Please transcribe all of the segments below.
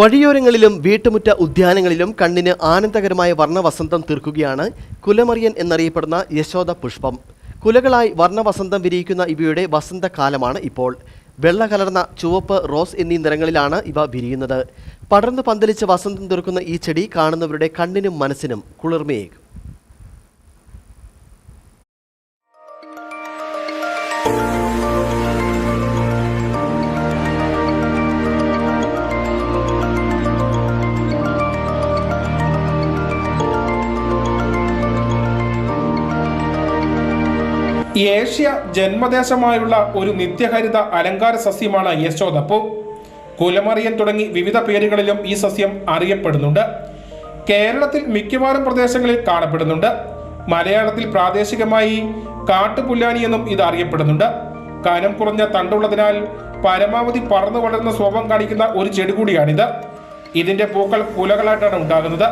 വഴിയോരങ്ങളിലും വീട്ടുമുറ്റ ഉദ്യാനങ്ങളിലും കണ്ണിന് ആനന്ദകരമായ വർണവസന്തം തീർക്കുകയാണ് കുലമറിയൻ എന്നറിയപ്പെടുന്ന യശോദ പുഷ്പം. കുലകളായി വർണവസന്തം വിരിയിക്കുന്ന ഇവയുടെ വസന്തകാലമാണ് ഇപ്പോൾ. വെള്ള കലർന്ന ചുവപ്പ് റോസ് എന്നീ നിറങ്ങളിലാണ് ഇവ വിരിയുന്നത്. പടർന്നു പന്തലിച്ച് വസന്തം തീർക്കുന്ന ഈ ചെടി കാണുന്നവരുടെ കണ്ണിനും മനസ്സിനും കുളിർമയേകും. ഏഷ്യ ജന്മദേശമായുള്ള ഒരു നിത്യഹരിത അലങ്കാര സസ്യമാണ് യശോദപ്പൂ. കുലമറിയൻ തുടങ്ങി വിവിധ പേരുകളിലും ഈ സസ്യം അറിയപ്പെടുന്നുണ്ട്. കേരളത്തിൽ മിക്കവാറും പ്രദേശങ്ങളിൽ കാണപ്പെടുന്നുണ്ട്. മലയാളത്തിൽ പ്രാദേശികമായി കാട്ടുപുല്ലാനി എന്നും ഇത് അറിയപ്പെടുന്നുണ്ട്. കനം കുറഞ്ഞ തണ്ടുള്ളതിനാൽ പരമാവധി പറന്നു വളരുന്ന സ്വഭാവം കാണിക്കുന്ന ഒരു ചെടി കൂടിയാണിത്. ഇതിന്റെ പൂക്കൾ കുലകളായിട്ടാണ് ഉണ്ടാകുന്നത്.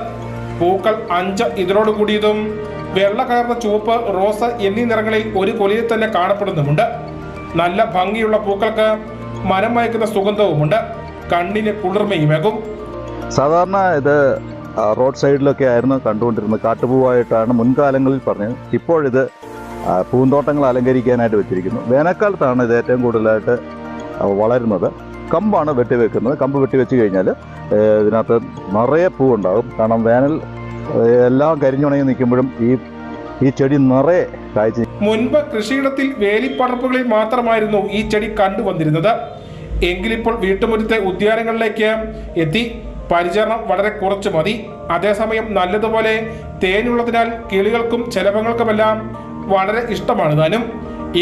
പൂക്കൾ അഞ്ച് ഇതിനോട് കൂടിയതും വെള്ള കലർന്ന ചുവപ്പ് റോസ് എന്നീ നിറങ്ങളിൽ ഒരു കൊലയിൽ തന്നെ കാണപ്പെടുന്നുമുണ്ട്. നല്ല ഭംഗിയുള്ള പൂക്കൾക്ക് മനം മയക്കുന്ന സുഗന്ധവുമുണ്ട്. കണ്ണിന് കുളിർമയുമേകും സാധാരണ ഇത് റോഡ് സൈഡിലൊക്കെ ആയിരുന്നു കണ്ടുകൊണ്ടിരുന്നത്. കാട്ടുപൂവായിട്ടാണ് മുൻകാലങ്ങളിൽ പറഞ്ഞത്. ഇപ്പോഴിത് പൂന്തോട്ടങ്ങൾ അലങ്കരിക്കാനായിട്ട് വെച്ചിരിക്കുന്നു. വേനൽക്കാലത്താണ് ഇത് ഏറ്റവും കൂടുതലായിട്ട് വളരുന്നത്. കമ്പാണ് വെട്ടിവെക്കുന്നത്. കമ്പ് വെട്ടിവെച്ച് കഴിഞ്ഞാൽ ഇതിനകത്ത് നിറയെ പൂവുണ്ടാകും. കാരണം വേനൽ എല്ലാം കരിഞ്ഞുണങ്ങി നിൽക്കുമ്പോഴും ഈ ഈ ചെടി നിറയെ കാഴ്ച മുൻപ് കൃഷിയിടത്തിൽ വേലിപ്പടർപ്പുകളിൽ മാത്രമായിരുന്നു ഈ ചെടി കണ്ടുവന്നിരുന്നത് എങ്കിലിപ്പോൾ വീട്ടുമുറ്റത്തെ ഉദ്യാനങ്ങളിലേക്ക് എത്തി പരിചരണം വളരെ കുറച്ച് മതി. അതേസമയം നല്ലതുപോലെ തേനുള്ളതിനാൽ കിളികൾക്കും ചെലവങ്ങൾക്കുമെല്ലാം വളരെ ഇഷ്ടമാണ് താനും.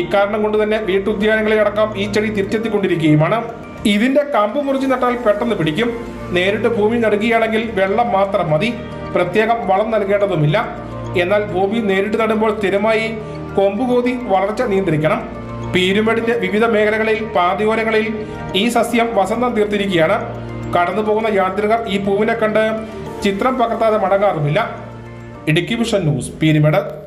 ഇക്കാരണം കൊണ്ട് തന്നെ വീട്ടുദ്യാനങ്ങളെ അടക്കം ഈ ചെടി തിരിച്ചെത്തിക്കൊണ്ടിരിക്കുകയുമാണ്. ഇതിന്റെ കമ്പ് മുറിച്ച് നട്ടാൽ പെട്ടെന്ന് പിടിക്കും. നേരിട്ട് ഭൂമി നടുകയാണെങ്കിൽ വെള്ളം മാത്രം മതി. പ്രത്യേകം വളം നൽകേണ്ടതുമില്ല. എന്നാൽ ഭൂമി നേരിട്ട് നടുമ്പോൾ സ്ഥിരമായി കൊമ്പുകോതി വളർച്ച നിയന്ത്രിക്കണം. പീരുമേടിന്റെ വിവിധ മേഖലകളിൽ പാതയോരങ്ങളിൽ ഈ സസ്യം വസന്തം തീർത്തിരിക്കുകയാണ്. കടന്നു പോകുന്ന യാത്രികർ ഈ പൂവിനെ കണ്ട് ചിത്രം പകർത്താതെ മടങ്ങാറുമില്ല. Idukki vision news Peermade.